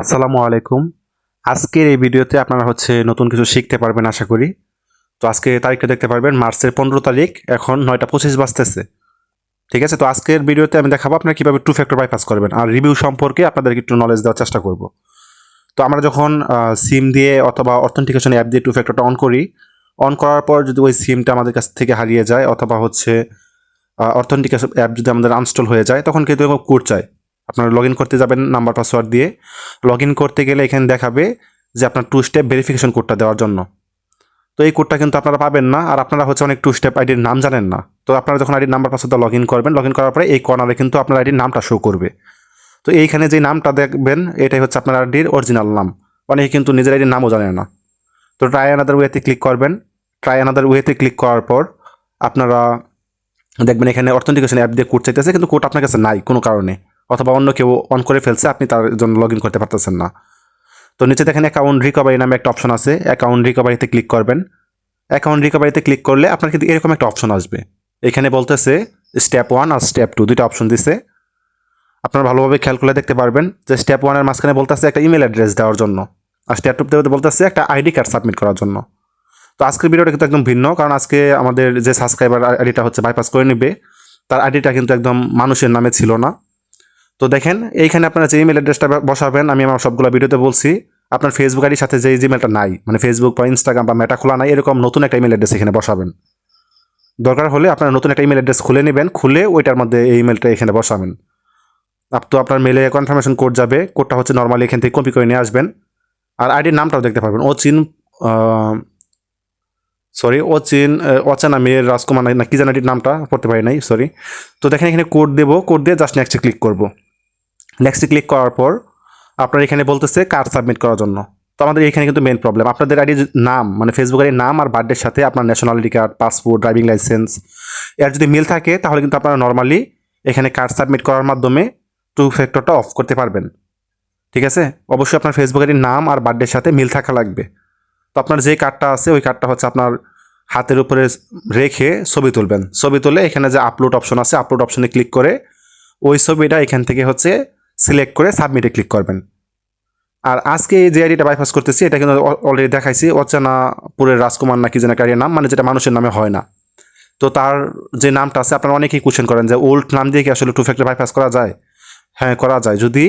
আসসালামু আলাইকুম। আজকের এই ভিডিওতে আপনারা হচ্ছে নতুন কিছু শিখতে পারবেন আশা করি। তো আজকে তারিখটা দেখতে পারবেন, মার্চের পনেরো তারিখ, এখন নয়টা পঁচিশ বাজতেছে। ঠিক আছে, তো আজকের ভিডিওতে আমি দেখাবো আপনারা কীভাবে টু ফ্যাক্টর বাইপাস করবেন। আর রিভিউ সম্পর্কে আপনাদেরকে একটু নলেজ দেওয়ার চেষ্টা করব। তো আমরা যখন সিম দিয়ে অথবা অথেন্টিকেশন অ্যাপ দিয়ে টু ফ্যাক্টরটা অন করি অন করার পর যদি ওই সিমটা আমাদের কাছ থেকে হারিয়ে যায়, অথবা হচ্ছে অথেন্টিকেশন অ্যাপ যদি আমাদের আনস্টল হয়ে যায়, তখন কিন্তু কোড চাই। আপনারা লগ করতে যাবেন নাম্বার পাসওয়ার্ড দিয়ে। লগ করতে গেলে এখানে দেখাবে যে আপনার টু স্টেপ ভেরিফিকেশন কোডটা দেওয়ার জন্য। তো এই কোডটা কিন্তু আপনারা পাবেন না, আর আপনারা হচ্ছে অনেক টু স্টেপ আইডির নাম জানেন না। তো আপনারা যখন আইডির নাম্বার পাসওয়ার্ড লগ ইন করবেন লগ ইন করার পরে এই কর্নারে কিন্তু আপনার আইডির নামটা শো করবে। তো এইখানে যে নামটা দেখবেন, এটাই হচ্ছে আপনার আইডির অরিজিনাল নাম। অনেকে কিন্তু নিজের আইডির নামও জানে না। তো ট্রাই আনাদার ওয়েতে ক্লিক করবেন। ট্রাই আনাদার ওয়েতে ক্লিক করার পর আপনারা দেখবেন এখানে অথেন্টিকেশন অ্যাপ দিয়ে কোড চাইতেছে, কিন্তু কোড আপনার কাছে নাই কোনো কারণে। অথবা অন্য কেউ অন করে ফেলছে, আপনি তার জন্য লগ ইন করতে পারতেছেন না। তো নিচে দেখেন অ্যাকাউন্ট রিকভারি নামে একটা অপশন আছে। অ্যাকাউন্ট রিকভারিতে ক্লিক করবেন। অ্যাকাউন্ট রিকভারিতে ক্লিক করলে আপনার কিন্তু এরকম একটা অপশন আসবে। এখানে বলতেছে স্টেপ ওয়ান আর স্টেপ টু দুইটা অপশন দিছে। আপনারা ভালোভাবে খেয়াল করলে দেখতে পারবেন যে স্টেপ ওয়ানের মাঝখানে বলতেছে একটা ইমেল অ্যাড্রেস দেওয়ার জন্য আর স্টেপ টুতে বলতেছে একটা আইডি কার্ড সাবমিট করার জন্য। তো আজকের ভিডিওটা কিন্তু একদম ভিন্ন, কারণ আজকে আমাদের যে সাবস্ক্রাইবার আইডিটা হচ্ছে বাইপাস করে নেবে, তার আইডিটা কিন্তু একদম মানুষের নামে ছিল না। তো দেখেন, এইখানে আপনারা যে ইমেল অ্যাড্রেসটা বসাবেন, আমি আমার সবগুলো ভিডিওতে বলছি, আপনার ফেসবুক আইডির সাথে যে জিমেলটা নাই মানে ফেসবুক বা ইনস্টাগ্রাম বা মেটা খোলা নাই, এরকম নতুন একটা ইমেল অ্যাড্রেস এখানে বসাবেন। দরকার হলে আপনারা নতুন একটা ইমেল অ্যাড্রেস খুলে নেবেন, খুলে ওইটার মধ্যে এই ইমেলটা এখানে বসাবেন। আপ তো আপনার মেলে কনফার্মেশন কোড যাবে কোডটা হচ্ছে নর্মালি এখান থেকে কপি করে নিয়ে আসবেন। আর আইডির নামটাও দেখতে পারবেন ও চিন সরি ও চিন অচেনা মেয়ের রাজকুমার না কি জানাটির নামটা, পড়তে পারি নাই সরি তো দেখেন এখানে কোড দেবো কোড দিয়ে জাস্ট নেক্সটে ক্লিক করব। নেক্সটে ক্লিক করার পর আপনার এখানে বলতেছে কার্ড সাবমিট করার জন্য। তো আমাদের এখানে কিন্তু মেন প্রবলেম আপনাদের আইডির নাম মানে ফেসবুক আইডির নাম আর বার্থডের সাথে আপনার nationality card passport driving licence এর যদি মিল থাকে তাহলে কিন্তু আপনারা নর্মালি এখানে কার্ড সাবমিট করার মাধ্যমে টু ফ্যাক্টরটা অফ করতে পারবেন। ঠিক আছে? অবশ্যই আপনার ফেসবুক আইডির নাম আর বার্থডের সাথে মিল থাকা লাগবে। তো আপনার যে কার্ডটা আছে ওই কার্ডটা হচ্ছে আপনার হাতের উপরে রেখে ছবি তুলবেন। ছবি তুলে এখানে যে আপলোড অপশন আছে আপলোড অপশনে ক্লিক করে ওই ছবিটা এখান থেকে হচ্ছে সিলেক্ট করে সাবমিটে ক্লিক করবেন। আর আজকে যে আইডিটা বাইপাস করতেছি, এটা কিন্তু অলরেডি দেখাইছি অচেনাপুরের রাজকুমার নাকি যেন একটা নাম মানে যেটা মানুষের নামে হয় না। তো তার যে নামটা আছে, আপনারা অনেকেই কোশ্চেন করেন যে ওল্ড নাম দিয়ে কি আসলে টু ফ্যাক্টর বাইপাস করা যায়? হ্যাঁ করা যায়। যদি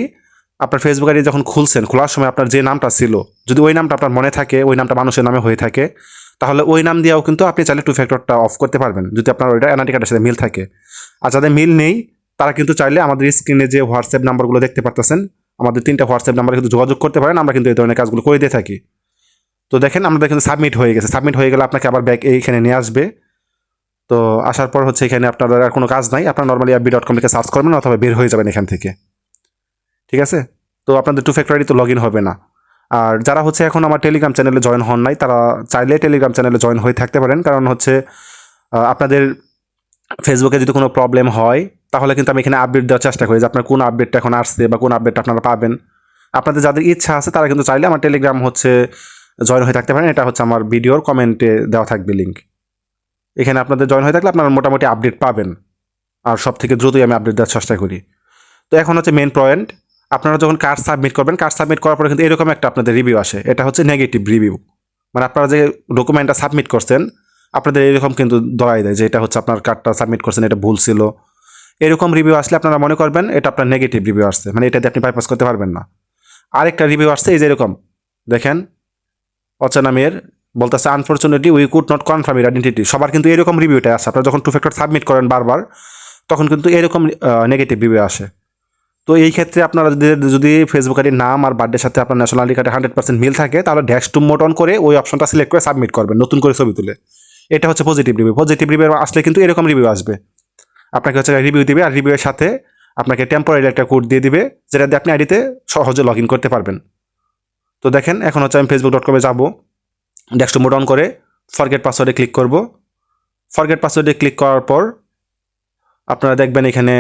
আপনার ফেসবুক আইডি যখন খুলছেন, খোলার সময় আপনার যে নামটা ছিল, যদি ওই নামটা আপনার মনে থাকে, ওই নামটা মানুষের নামে হয়ে থাকে, তাহলে ওই নাম দিয়েও কিন্তু আপনি চাইলে টু ফ্যাক্টরটা অফ করতে পারবেন, যদি আপনার ওইটা কার্ডের সাথে মিল থাকে। আর যাদের মিল নেই তারা কিন্তু চাইলে আমাদের স্ক্রিনে যে হোয়াটসঅ্যাপ নাম্বারগুলো দেখতে পারতেছেন, আমাদের তিনটা হোয়াটসঅ্যাপ নাম্বারে কিন্তু যোগাযোগ করতে পারেন, আমরা কিন্তু এই ধরনের কাজগুলো করে দিয়ে থাকি। তো দেখেন, আমাদের কিন্তু সাবমিট হয়ে গেছে। সাবমিট হয়ে গেলে আপনাকে আবার ব্যাক এইখানে নিয়ে আসবে। তো আসার পর হচ্ছে এখানে আপনাদের আর কোনো কাজ নাই। আপনার নর্মালি অ্যাপবি ডট কম থেকে সার্চ করবেন, অথবা বের হয়ে যাবেন এখান থেকে। ঠিক আছে? তো আপনাদের টু ফ্যাক্টরি তো লগ ইন হবে না। আর যারা হচ্ছে এখন আমার টেলিগ্রাম চ্যানেলে জয়েন হন নাই, তারা চাইলে টেলিগ্রাম চ্যানেলে জয়েন হয়ে থাকতে পারেন। কারণ হচ্ছে আপনাদের ফেসবুকে যদি কোনো প্রবলেম হয় তাহলে কিন্তু আমি এখানে আপডেট দেওয়ার চেষ্টা করি যে আপনার কোন আপডেটটা এখন আসছে বা কোন আপডেটটা আপনারা পাবেন। আপনাদের যাদের ইচ্ছা আছে তারা কিন্তু চাইলে আমার টেলিগ্রাম হচ্ছে জয়েন হয়ে থাকতে পারেন। এটা হচ্ছে আমার ভিডিওর কমেন্টে দেওয়া থাকবে লিঙ্ক এখানে আপনাদের জয়েন হয়ে থাকলে আপনারা মোটামুটি আপডেট পাবেন। আর সব থেকে দ্রুতই আমি আপডেট দেওয়ার চেষ্টা করি। তো এখন হচ্ছে মেন পয়েন্ট আপনারা যখন কার্ড সাবমিট করবেন কার্ড সাবমিট করার পরে কিন্তু এরকম একটা আপনাদের রিভিউ আসে। এটা হচ্ছে নেগেটিভ রিভিউ মানে আপনারা যে ডকুমেন্টটা সাবমিট করছেন, আপনাদের এরকম কিন্তু ধরাই দেয় যে এটা হচ্ছে আপনার কার্ডটা সাবমিট করছেন, এটা ভুল ছিল। এরকম রিভিউ আসলে আপনারা মনে করবেন এটা আপনার নেগেটিভ রিভিউ আসছে। মানে এটা দিয়ে আপনি বাইপাস করতে পারবেন না। আরেকটা রিভিউ আসছে, এই যে এরকম। দেখেন, অচেনা মেয়ের বলতেছে unfortunately we could not confirm your identity সবার কিন্তু এরকম রিভিউটা আসে আপনারা যখন টু ফ্যাক্টর সাবমিট করেন বারবার, তখন কিন্তু এরকম নেগেটিভ রিভিউ আসে। তো এই ক্ষেত্রে আপনারা যদি যদি ফেসবুক আইডির নাম আর বার্থডের সাথে আপনার ন্যাশনালিটি কার্ডে হান্ড্রেড পার্সেন্ট মিল থাকে, তাহলে ড্যাশ টু মোট অন করে ওই অপশনটা সিলেক্ট করে সাবমিট করবেন, নতুন করে ছবি তুলে। এটা হচ্ছে পজিটিভ রিভিউ পজিটিভ রিভিউ আসলে কিন্তু এরকম রিভিউ আসবে। আপনাকে হচ্ছে রিভিউ দিবে, আর রিভিউয়ের সাথে আপনাকে টেম্পোরারি একটা কোড দিয়ে দিবে, যেটা দিয়ে আপনি আইডিতে সহজে লগ ইন করতে পারবেন। তো দেখেন, এখন হচ্ছে আমি ফেসবুক ডট কমে যাব টু মোট অন করে ফরগেট পাসওয়ার্ডে ক্লিক করব। ফরগেট পাসওয়ার্ডে ক্লিক করার পর আপনারা দেখবেন এখানে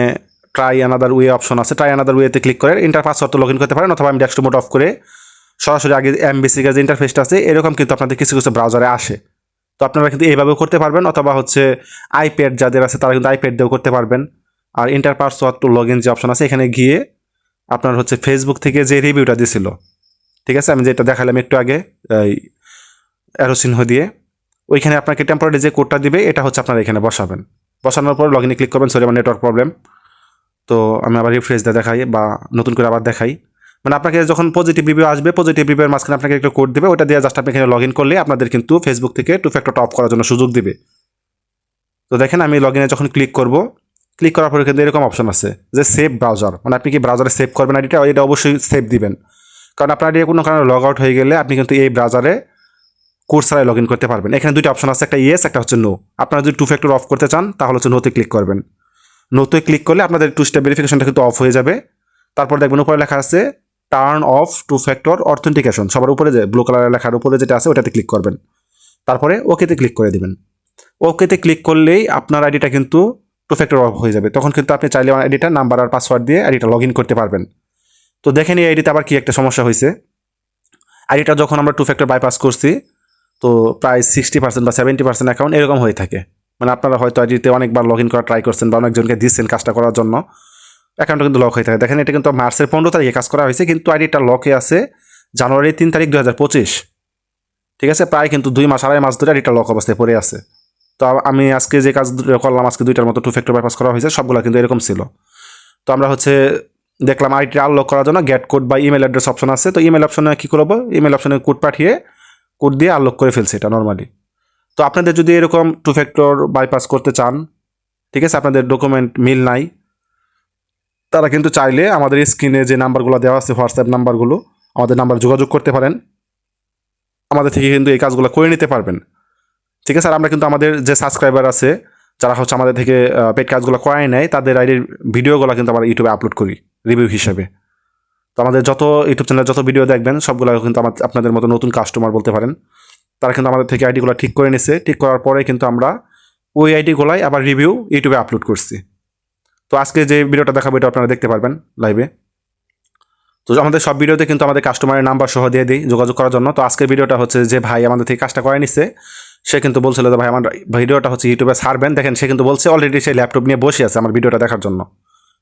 ট্রাই আনাদার ওয়ে অপশন আছে। ট্রাই আনাদার ওয়েতে ক্লিক করে enter password to log in করতে পারেন, অথবা আমি ডেস্কটপ মোড অফ করে সরাসরি আগে এমবিসি যে ইন্টারফেসটা আছে, এরকম কিন্তু আপনাদের কিছু কিছু ব্রাউজারে আসে। তো আপনারা কিন্তু এইভাবেও করতে পারবেন অথবা হচ্ছে আইপ্যাড যাদের আছে তারা কিন্তু আইপ্যাড দিয়েও করতে পারবেন। আর enter password to log in যে অপশন আছে, এখানে গিয়ে আপনার হচ্ছে ফেসবুক থেকে যে রিভিউটা দিছিল, ঠিক আছে? আমি যেটা দেখালাম একটু আগে, এই চিহ্ন দিয়ে, ওইখানে আপনাকে টেম্পোরারি যে কোডটা দিবে, এটা হচ্ছে আপনারা এখানে বসাবেন। বসানোর পর লগ ইনে ক্লিক করবেন সরি আমার নেটওয়ার্ক প্রবলেম তো আমি আবার রিফ্রেশ দেখাই বা নতুন করে আবার দেখাই। মানে আপনাকে যখন পজিটিভ রিভিউ আসবে পজিটিভ রিভিউর মাঝখানে আপনাকে একটা কোড দেবে, ওটা দিয়ে জাস্ট আপনি এখানে লগ ইন করলে আপনাদের কিন্তু ফেসবুক থেকে টু ফ্যাক্টরটা অফ করার জন্য সুযোগ দিবে। তো দেখেন আমি লগ ইনে যখন ক্লিক করব ক্লিক করার পরে কিন্তু এরকম অপশন আছে যে সেভ ব্রাউজার মানে আপনি কি ব্রাউজারে সেভ করবেন আইডিটা এটা অবশ্যই সেভ দিবেন। কারণ আপনার আইডি কোনো কারণে লগ আউট হয়ে গেলে আপনি কিন্তু এই ব্রাউজারে কোর্স ছাড়াই লগ ইন করতে পারবেন। এখানে দুটো অপশন আছে, একটা ইয়েস একটা হচ্ছে নো আপনারা যদি টু ফ্যাক্টর অফ করতে চান, তাহলে হচ্ছে নোতে ক্লিক করবেন। নোতে ক্লিক করলে আপনাদের টু স্টেপ ভেরিফিকেশনটা কিন্তু অফ হয়ে যাবে। তারপর দেখবেন উপরে লেখা আছে turn off two factor authentication সবার উপরে যে ব্লু কালারের লেখার উপরে যেটা আছে, ওটাতে ক্লিক করবেন। তারপরে ওকেতে ক্লিক করে দিবেন। ওকেতে ক্লিক করলেই আপনার আইডিটা কিন্তু টু ফ্যাক্টর অফ হয়ে যাবে। তখন কিন্তু আপনি চাইলে আইডিটা নাম্বার আর পাসওয়ার্ড দিয়ে আইডিটা লগ ইন করতে পারবেন। তো দেখেন এই আইডিতে আবার কি একটা সমস্যা হয়েছে। আইডিটা যখন আমরা টু ফ্যাক্টর বাইপাস করছি, তো প্রায় সিক্সটি পার্সেন্ট বা সেভেন্টি পার্সেন্ট অ্যাকাউন্ট এরকম হয়ে থাকে। মানে আপনারা হয়তো আইডিতে অনেকবার লগ ইন করা ট্রাই করছেন বা অনেকজনকে দিচ্ছেন কাজটা করার জন্য। অ্যাকাউন্টটা কিন্তু লক হয়ে থাকে। দেখেন, এটা কিন্তু মার্চের পনেরো তারিখে কাজ করা হয়েছে, কিন্তু আইডিটা লকে আছে জানুয়ারি তিন তারিখ দু পঁচিশ। ঠিক আছে? প্রায় কিন্তু দুই মাস, আড়াই মাস ধরে আইডিটা লক অবস্থায় পড়ে আছে। তো আমি আজকে যে কাজ করলাম, আজকে দুইটার মতো টু ফ্যাক্টর বাইপাস করা হয়েছে, সবগুলো কিন্তু এরকম ছিল। তো আমরা হচ্ছে দেখলাম আইডিটা আনলক করার জন্য গেট কোড বা ইমেল অ্যাড্রেস অপশন আছে। তো ইমেল অপশনে কী করব? ইমেল অপশনে কোড পাঠিয়ে কোড দিয়ে আনলক করে ফেলছে এটা নর্মালি তো আপনাদের যদি এরকম টু ফ্যাক্টর বাইপাস করতে চান, ঠিক আছে? আপনাদের ডকুমেন্ট মিল নাই তারা কিন্তু চাইলে আমাদের স্ক্রিনে যে নাম্বারগুলো দেওয়া আছে, হোয়াটসঅ্যাপ নাম্বারগুলো, আমাদের নাম্বার যোগাযোগ করতে পারেন। আমাদের থেকে কিন্তু এই কাজগুলো করে নিতে পারবেন। ঠিক আছে, আর আমরা কিন্তু আমাদের যে সাবস্ক্রাইবার আছে, যারা হচ্ছে আমাদের থেকে পেড কাজগুলো করাই নেয়, তাদের আইডির ভিডিওগুলো কিন্তু আমরা ইউটিউবে আপলোড করি রিভিউ হিসেবে। তো আমাদের যত ইউটিউব চ্যানেলে যত ভিডিও দেখবেন, সবগুলো কিন্তু আমার আপনাদের মতো নতুন কাস্টমার বলতে পারেন। তারা কিন্তু আমাদের থেকে আইডিগুলো ঠিক করে নিছে। ঠিক করার পরে কিন্তু আমরা ওই আইডিগুলাই আবার রিভিউ ইউটিউবে আপলোড করছি। তো আজকে যে ভিডিওটা দেখাবো, এটা আপনারা দেখতে পারবেন লাইভে তো আমাদের সব ভিডিওতে কিন্তু আমাদের কাস্টমারের নাম্বার সহ দিয়ে দিই যোগাযোগ করার জন্য। তো আজকের ভিডিওটা হচ্ছে যে ভাই আমাদের থেকে কাজটা করে নিচ্ছে সে কিন্তু বলছিল যে ভাই আমার ভিডিওটা হচ্ছে ইউটিউবে ছাড়বেন। দেখেন, সে কিন্তু বলছে অলরেডি সেই ল্যাপটপ নিয়ে বসে আছে আমার ভিডিওটা দেখার জন্য।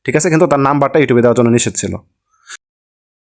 ঠিক আছে? কিন্তু তার নাম্বারটা ইউটিউবে দেওয়ার জন্য নিষেধ ছিল।